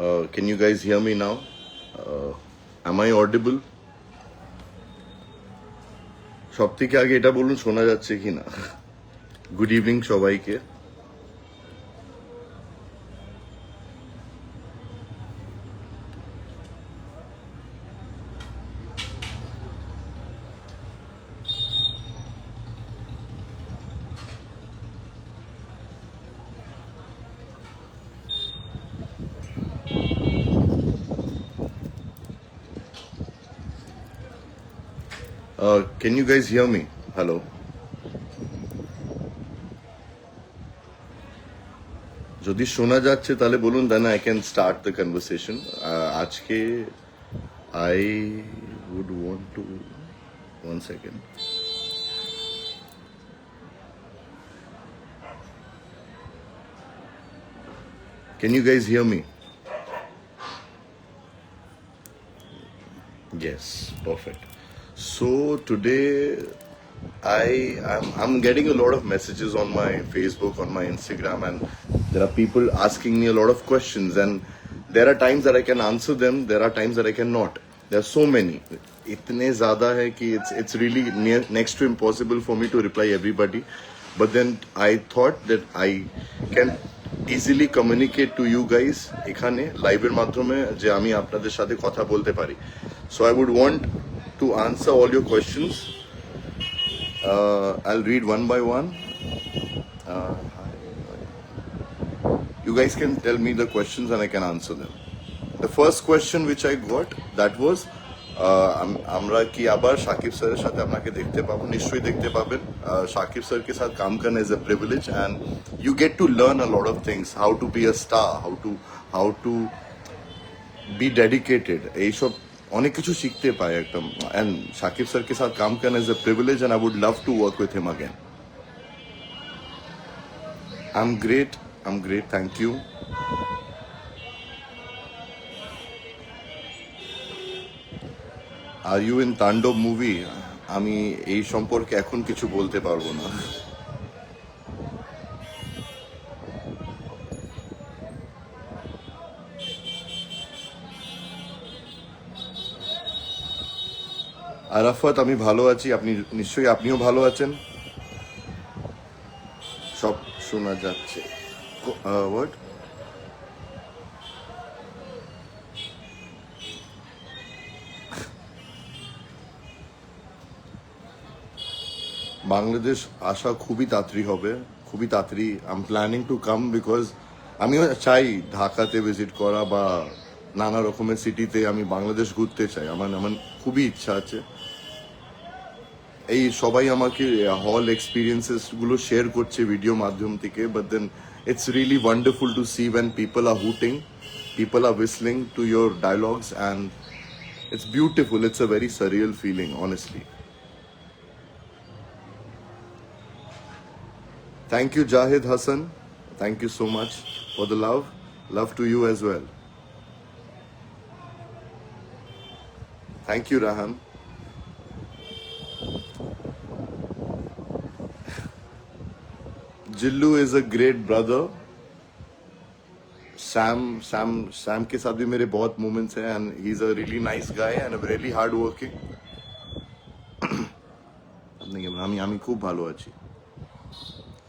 Uh, can you guys hear me now? Uh, am I audible? সব থেকে আগে এটা বলুন শোনা যাচ্ছে কি না গুড ইভিনিং সবাইকে Uh, can you guys hear me? Hello. যদি শোনা যাচ্ছে তাহলে বলুন then I can start the conversation আজকে I would want to one second Can you guys hear me? Yes, perfect. So today I am I'm getting a lot of messages on my Facebook, on my Instagram, and there are people asking me a lot of questions and there are times that I can answer them, there are times that I cannot. There are so many. इतने ज़्यादा है कि it's it's really near, next to impossible for me to reply everybody. But then I thought that I can easily communicate to you guys এখানে লাইভের মাধ্যমে যে আমি আপনাদের সাথে কথা বলতে পারি so I would want to answer all your questions. Uh, I'll read one by one. Uh, you guys can tell me the questions and I can answer them. The first question which I got that was আমরা কি আবার শাকিব স্যারের সাথে আপনাকে দেখতে পাবো নিশ্চয়ই দেখতে পাবেন শাকিব স্যারকে সাথ কাম কারণ as a privilege and you get to learn a lot of things how to be a star how to how to be dedicated এইসব অনেক কিছু শিখতে পায় একদম অ্যান্ড শাকিব স্যারকে সাথে কাম করেন as a privilege and I would love to work with him again I am great I am great thank you are you in Taandob movie আমি এই সম্পর্কে এখন কিছু বলতে পারব না। আরাফাত, আমি ভালো আছি। আপনি নিশ্চয়ই আপনিও ভালো আছেন। সব শোনা যাচ্ছে। বাংলাদেশ আসা খুবই তাড়াতাড়ি হবে। খুবই তাড়াতাড়ি। I am planning to come because আমিও চাই ঢাকাতে ভিজিট করা বা নানা রকমের সিটিতে আমি বাংলাদেশ ঘুরতে চাই আমার আমার খুবই ইচ্ছা আছে এই সবাই আমাকে হল এক্সপিরিয়েন্সেস গুলো শেয়ার করছে ভিডিও মাধ্যম থেকে but then it's really wonderful to see when people are hooting people are whistling to your dialogues and it's beautiful it's a very surreal feeling honestly Thank you, Jahid Hassan. Thank you so much for the love. Love to you as well. Thank you, Rahan. Jillu is a great brother. Sam, Sam, Sam के साथ भी मेरे बहुत moments हैं and he's a really nice guy and a really hard working. नहीं আমি আমি খুব ভালো আছি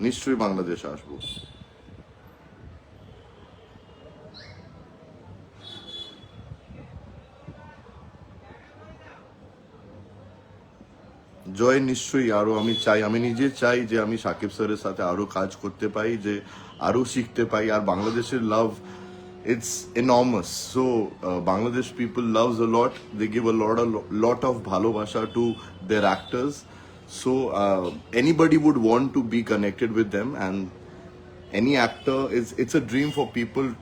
নিশ্চয়ই বাংলাদেশে আসবো জয় নিশ্চয়ই আরো আমি চাই আমি নিজে চাই যে আমি সাকিব স্যারের সাথে আরো কাজ করতে পাই যে আরো শিখতে পাই আর বাংলাদেশের love it's enormous so Bangladesh people loves a lot they give a lot lot of ভালোবাসা to their actors so anybody would want to be connected with them and any actor is it's a dream for people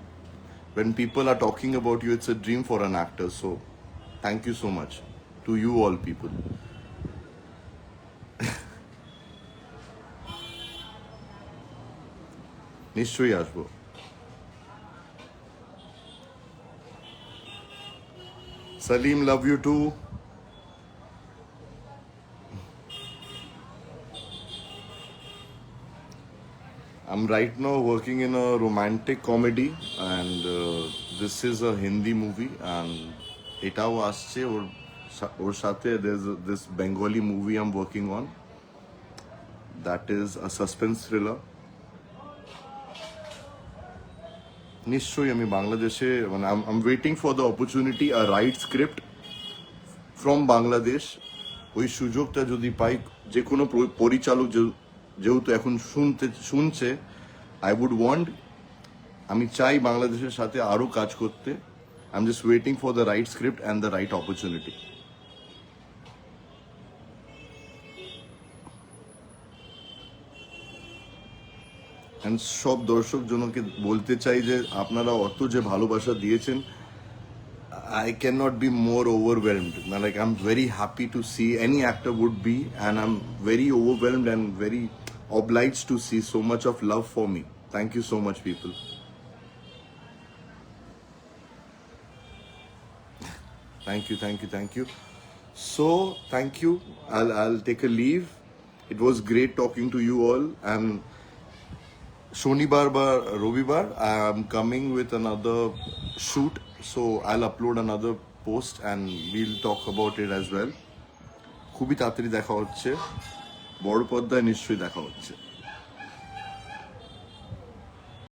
when people are talking about you it's a dream for an actor so thank you so much to you all people নিশ্চয়ই আসবো Salim love you too I'm right now working in a romantic comedy, and uh, this is a Hindi movie and এটাও আসছে ওর সা- ওর সাথে this Bengali movie I'm working on that is a suspense thriller নিশ্চয়ই আমি বাংলাদেশে মানে I am waiting for the opportunity a right script from Bangladesh. ওই সুযোগটা যদি পাই, যে কোনো পরিচালক যেহেতু এখন শুনতে, শুনছে আই উড ওয়ান্ট আমি চাই বাংলাদেশের সাথে আরও কাজ করতে। I am just waiting for the right script and the right opportunity and সব দর্শক জনকে বলতে চাই যে আপনারা অত যে ভালোবাসা দিয়েছেন I cannot be more overwhelmed. Now, Like I'm very happy to see any actor would be, and I'm very overwhelmed and very obliged to see so much of love for me. Thank you so much, people. Thank you, thank you, thank you. So, thank you. I'll I'll take a leave. It was great talking to you all, and শনিবার বা রবিবার I am coming with another shoot so I upload another post and will talk about it as well খুবই তাড়াতাড়ি দেখা হচ্ছে, বড় পর্দায় নিশ্চয়ই দেখা হচ্ছে।